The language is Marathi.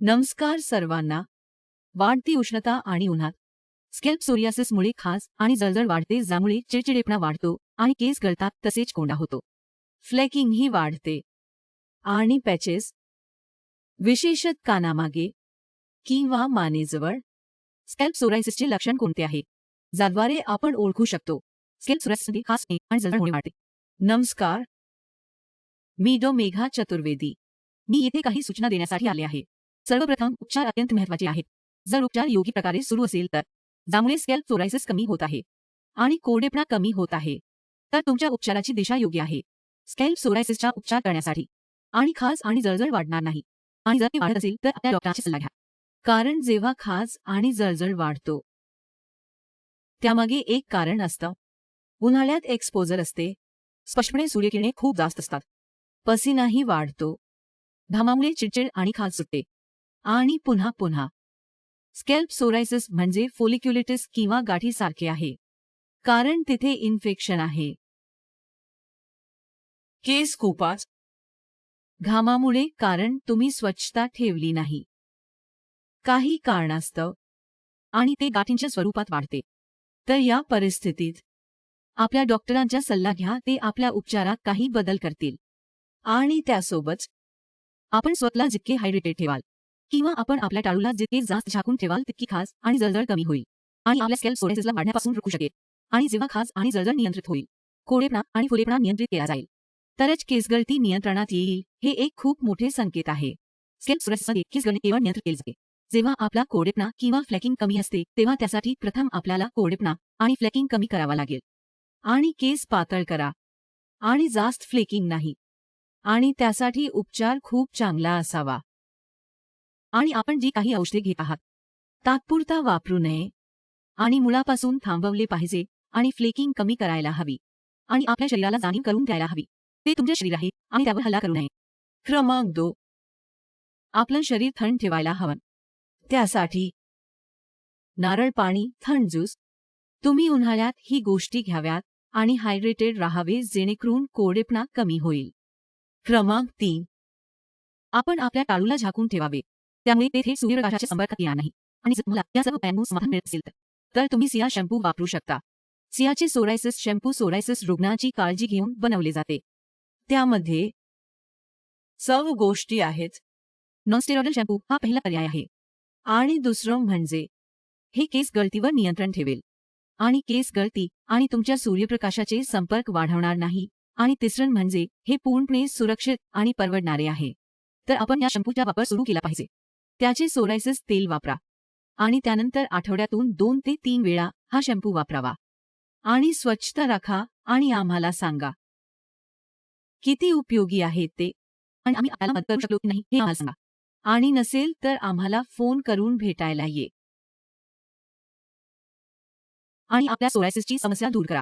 नमस्कार सर्वांना. वाढती उष्णता आणि उन्हात. स्कॅल्प सोरियासिसमुळे खास आणि जळजळ वाढते ज्यामुळे चिडचिडेपणा वाढतो आणि केस गळतात तसेच कोंडा होतो. फ्लेकिंगही वाढते. आणि पॅचेस. विशेषत कानामागे किंवा मानेजवळ. स्कॅल्प सोरायसिसचे लक्षण कोणते आहे? ज्याद्वारे आपण ओळखू शकतो. स्कॅल्प सोरायसिसमध्ये खास आणि जळजळ होणे वाढते. नमस्कार. मी डो मेघा चतुर्वेदी. मी येथे काही सूचना देण्यासाठी आले आहे. सर्वप्रथम उपचार अत्यंत महत्त्वाचे आहेत. जर उपचार योग्य प्रकारे सुरू असेल तर. ज्यामुळे स्कॅल्प सोरायसिस कमी होत आहे. आणि कोरडेपणा कमी होत आहे. तर तुमच्या उपचाराची दिशा योग्य आहे. स्कॅल्प सोरायसिसचा उपचार करण्यासाठी. आणि खास आणि जळजळ वाढणार नाही. आणि जर ते वाढत असेल तर आपल्या डॉक्टरांची सल्ला घ्या. कारण जेव्हा खाज आणि जळजळ वाढतो. त्यामागे एक कारण असतं. उन्हाळ्यात एक्सपोजर असते. स्पष्टपणे सूर्यकिरणे खूप जास्त असतात. पसीनाही वाढतो. घामामुळे चिडचिड आणि खाज सुटते. आणि पुन्हा पुन्हा. स्कॅल्प सोरायसिस म्हणजे फोलिक्युलिटिस किंवा गाठीसारखे आहे. कारण तिथे इन्फेक्शन आहे. केस खूपच घामामुळे कारण तुम्ही स्वच्छता ठेवली नाही. काही कारणास्तव. आणि ते गाठींच्या स्वरूपात वाढते. तर या परिस्थितीत. आपल्या डॉक्टरांचा सल्ला घ्या ते आपल्या उपचारात काही बदल करतील. आणि त्यासोबत. आपण स्वतःला जितके हायड्रेटेड ठेवाल. किंवा आपण आपल्या टाळूला जितके जास्त झाकून ठेवाल तितकी खास आणि जळजळ कमी होईल. आणि आपल्या स्कॅल्प सोरायसिसला वाढण्यापासून रोखू शकेल. आणि जेव्हा खास आणि जळजळ नियंत्रित होईल कोडेपणा आणि फुलेपणा नियंत्रित केला जाईल. तरच केसगळती नियंत्रणात येईल हे एक खूप मोठे संकेत आहे. स्कॅल्प सोरायसिसमध्ये केसगळणी केवळ नियंत्रित केली जाते. जेव्हा आपला कोडेपणा किंवा फ्लेकिंग कमी असते तेव्हा त्यासाठी प्रथम आपल्याला कोडेपणा आणि फ्लेकिंग कमी करावा लागेल. आणि केस पातळ करा. आणि जास्त फ्लेकिंग नाही. आणि त्यासाठी उपचार खूप चांगला असावा. आणि आपण जी काही औषधे घेत आहात तात्पुरता वापरू नये आणि मुळापासून थांबवले पाहिजे आणि फ्लेकिंग कमी करायला हवी आणि आपल्या शरीराला जाणीव करून द्यायला हवी. ते तुमचे शरीर आहे आणि त्यावर हल्ला करू नये. क्रमांक दो आपलं शरीर थंड ठेवायला हवं. त्यासाठी नारळ पाणी थंड ज्यूस. तुम्ही उन्हाळ्यात ही गोष्टी घ्याव्यात आणि हायड्रेटेड राहावे जेणेकरून कोरडेपणा कमी होईल. क्रमांक तीन. आपण आपल्या टाळूला झाकून ठेवावे. त्यामुळे ते थेट सूर्यप्रकाशाच्या संपर्कात येणार नाही. आणि जर तुम्हाला त्या सर्व उपायांतून समाधान मिळत असेल तर तर तुम्ही सिया शॅम्पू वापरू शकता. सियाचे सोरायसिस शॅम्पू सोरायसिस रुग्णाची काळजी घेऊन बनवले जाते. त्यामध्ये सर्व गोष्टी आहेत. नॉनस्टेरॉइडल शॅम्पू हा पहिला पर्याय आहे. आणि दुसरं म्हणजे हे केस गळतीवर नियंत्रण ठेवेल. आणि केस गळती आणि तुमच्या सूर्यप्रकाशाचे संपर्क वाढवणार नाही. आणि तिसरं म्हणजे हे पूर्णपणे सुरक्षित आणि परवडणारे आहे. तर आपण या शॅम्पूचा वापर सुरू केला पाहिजे. त्याचे सोरायसिस तेल वापरा. आणि त्यानंतर आठवड्यातून दोन ते तीन वेळा हा शॅम्पू वापरावा. आणि स्वच्छता राखा आणि आम्हाला सांगा. किती उपयोगी आहे ते? आणि आम्ही आपल्याला मदत करू शकलो की नाही हे आम्हाला सांगा. आणि नसेल तर आम्हाला फोन करून भेटायला ये. आणि आपल्या सोरायसिसची समस्या दूर करा.